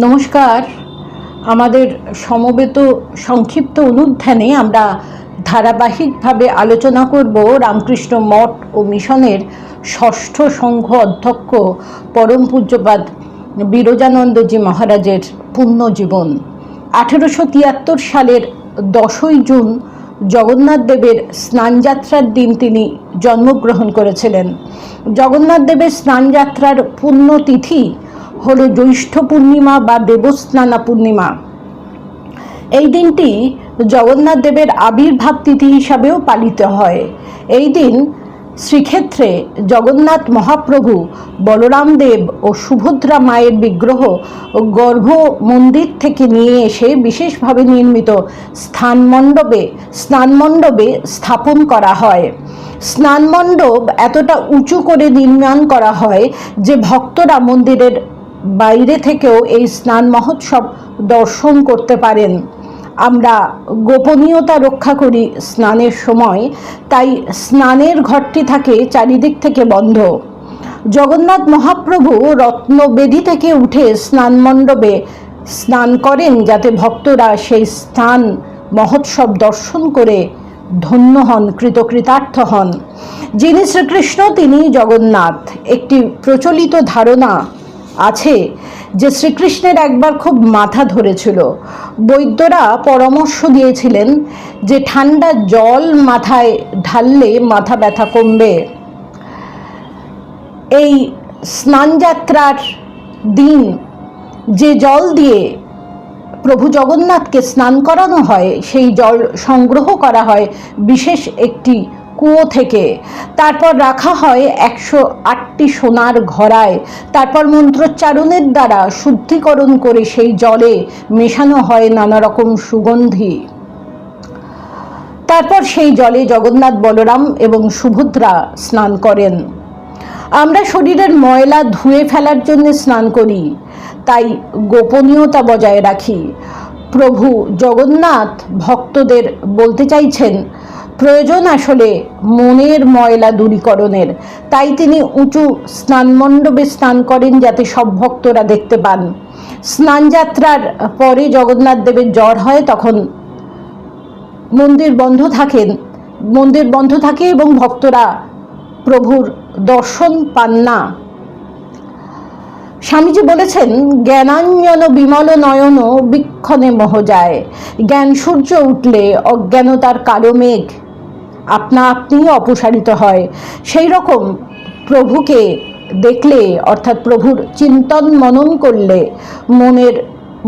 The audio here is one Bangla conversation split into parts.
নমস্কার। আমাদের সমবেত সংক্ষিপ্ত অনুধ্যানে আমরা ধারাবাহিকভাবে আলোচনা করব রামকৃষ্ণ মঠ ও মিশনের ষষ্ঠ সংঘ অধ্যক্ষ পরম পূজ্যপাদ বিরজানন্দজি মহারাজের পুণ্যজীবন। আঠেরোশো তিয়াত্তর সালের দশই জুন জগন্নাথ দেবের স্নানযাত্রার দিন তিনি জন্মগ্রহণ করেছিলেন। জগন্নাথ দেবের স্নানযাত্রার পুণ্যতিথি হল জ্যৈষ্ঠ পূর্ণিমা বা দেবস্নানা পূর্ণিমা। এই দিনটি জগন্নাথ দেবের আবির্ভাব তিথি হিসাবেও পালিত হয়। এই দিন শ্রীক্ষেত্রে জগন্নাথ মহাপ্রভু বলরাম দেব ও সুভদ্রা মায়ের বিগ্রহ গর্ভ মন্দির থেকে নিয়ে এসে বিশেষভাবে নির্মিত স্থানমণ্ডপে, স্নানমণ্ডপে স্থাপন করা হয়। স্নানমণ্ডপ এতটা উঁচু করে নির্মাণ করা হয় যে ভক্তরা মন্দিরের বাইরে থেকেও এই স্নান মহোৎসব দর্শন করতে পারেন। আমরা গোপনীয়তা রক্ষা করি স্নানের সময়, তাই স্নানের ঘরটি থাকে চারিদিক থেকে বন্ধ। জগন্নাথ মহাপ্রভু রত্নবেদী থেকে উঠে স্নান মণ্ডপে স্নান করেন যাতে ভক্তরা সেই স্থান মহোৎসব দর্শন করে ধন্য হন, কৃতকৃতার্থ হন। যিনি শ্রীকৃষ্ণ তিনি জগন্নাথ। একটি প্রচলিত ধারণা আছে যে শ্রীকৃষ্ণের একবার খুব মাথা ধরেছিল। বৈদ্যরা পরামর্শ দিয়েছিলেন যে ঠান্ডা জল মাথায় ঢাললে মাথা ব্যথা কমবে। এই স্নানযাত্রার দিন যে জল দিয়ে প্রভু জগন্নাথকে স্নান করানো হয়, সেই জল সংগ্রহ করা হয় বিশেষ একটি কুয়ো থেকে। তারপর রাখা হয় একশো আটটি সোনার ঘড়ায়। তারপর মন্ত্রোচ্চারণের দ্বারা শুদ্ধিকরণ করে সেই জলে মেশানো হয় নানা রকম সুগন্ধি। তারপর সেই জলে জগন্নাথ বলরাম এবং সুভদ্রা স্নান করেন। আমরা শরীরের ময়লা ধুয়ে ফেলার জন্য স্নান করি, তাই গোপনীয়তা বজায় রাখি। প্রভু জগন্নাথ ভক্তদের বলতে চাইছেন প্রয়োজন আসলে মনের ময়লা দূরীকরণের। তাই তিনি উঁচু স্নানমণ্ডপে স্নান করেন যাতে সব ভক্তরা দেখতে পান। স্নানযাত্রার পরে জগন্নাথ দেবের জ্বর হয় তখন মন্দির বন্ধ থাকেন। মন্দির বন্ধ থাকে এবং ভক্তরা প্রভুর দর্শন পান না। স্বামীজি বলেছেন, জ্ঞানাঞ্জন বিমল নয়ন বিক্ষণে মোহ যায় জ্ঞান সূর্য উঠলে অজ্ঞানতার কালো মেঘ আপনা আপনি অপসারিত হয়। সেই রকম প্রভুকে দেখলে, অর্থাৎ প্রভুর চিন্তন মনন করলে, মনের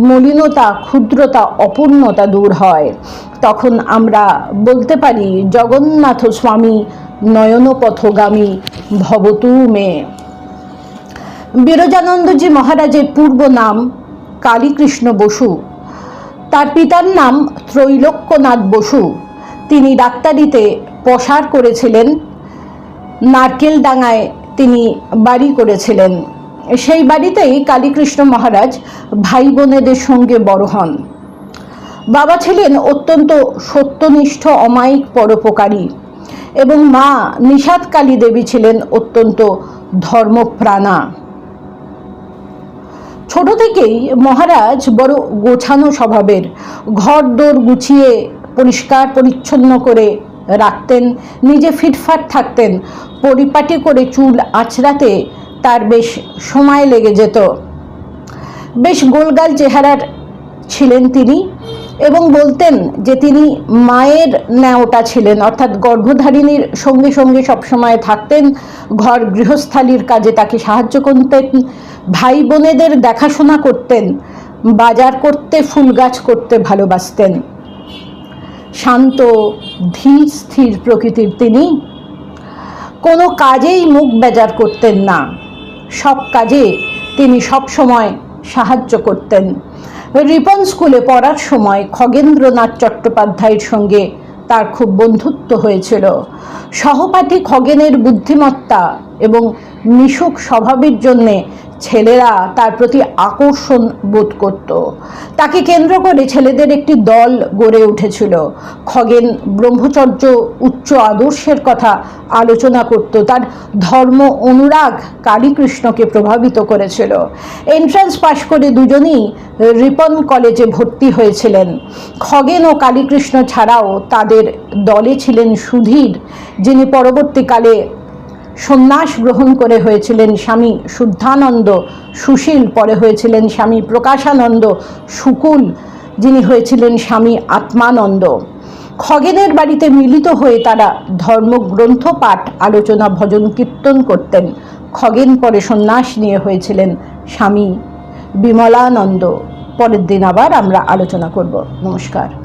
মলিনতা, ক্ষুদ্রতা, অপূর্ণতা দূর হয়। তখন আমরা বলতে পারি, জগন্নাথ স্বামী নয়নপথগামী ভবতু মে। বিরজানন্দজি মহারাজের পূর্ব নাম কালীকৃষ্ণ বসু। তার পিতার নাম ত্রৈলোক্যনাথ বসু। তিনি ডাক্তারিতে প্রসার করেছিলেন। নারকেলডাঙ্গায় তিনি বাড়ি করেছিলেন। সেই বাড়িতেই কালীকৃষ্ণ মহারাজ ভাই বোনেদের সঙ্গে বড় হন। বাবা ছিলেন অত্যন্ত সত্যনিষ্ঠ, অমায়িক, পরোপকারী এবং মা নিষাদ কালী দেবী ছিলেন অত্যন্ত ধর্মপ্রাণা। ছোট থেকেই মহারাজ বড় গোছানো স্বভাবের ঘর দোর গুছিয়ে পরিষ্কার পরিচ্ছন্ন করে রাখতেন, নিজে ফিটফাট থাকতেন, পরিপাটি করে চুল আঁচড়াতে তার বেশ সময় লেগে যেত। বেশ গোলগাল চেহারার ছিলেন তিনি এবং বলতেন যে তিনি মায়ের ন্যাওটা ছিলেন, অর্থাৎ গর্ভধারিণীর সঙ্গে সঙ্গে সবসময় থাকতেন, ঘর গৃহস্থালির কাজে তাকে সাহায্য করতেন ভাই বোনেদের দেখাশোনা করতেন, বাজার করতে, ফুল গাছ করতে ভালোবাসতেন। শান্ত, ধীর, স্থির প্রকৃতির তিনি। কোনো কাজেই মুখ বেজার করতেন না। সব কাজে তিনি সব সময় সাহায্য করতেন। রিপন স্কুলে পড়ার সময় খগেন্দ্রনাথ চট্টোপাধ্যায়ের সঙ্গে তার খুব বন্ধুত্ব হয়েছিল। সহপাঠী খগেনের বুদ্ধিমত্তা এবং মিশুক স্বভাবের জন্যে ছেলেরা তার প্রতি আকর্ষণ বোধ করত। তাকে কেন্দ্র করে ছেলেদের একটি দল গড়ে উঠেছিল। খগেন ব্রহ্মচর্য উচ্চ আদর্শের কথা আলোচনা করত। তার ধর্ম অনুরাগ কালীকৃষ্ণকে প্রভাবিত করেছিল। এন্ট্রান্স পাশ করে দুজনেই রিপন কলেজে ভর্তি হয়েছিলেন। খগেন ও কালীকৃষ্ণ ছাড়াও তাদের দলে ছিলেন সুধীর, যিনি পরবর্তীকালে সন্ন্যাস গ্রহণ করে হয়েছিলেন স্বামী শুদ্ধানন্দ, সুশীল পরে হয়েছিলেন স্বামী প্রকাশানন্দ শুকুল যিনি হয়েছিলেন স্বামী আত্মানন্দ। খগেনের বাড়িতে মিলিত হয়ে তারা ধর্মগ্রন্থ পাঠ, আলোচনা, ভজন, কীর্তন করতেন। খগেন পরে সন্ন্যাস নিয়ে হয়েছিলেন স্বামী বিমলানন্দ। পরের দিন আবার আমরা আলোচনা করব। নমস্কার।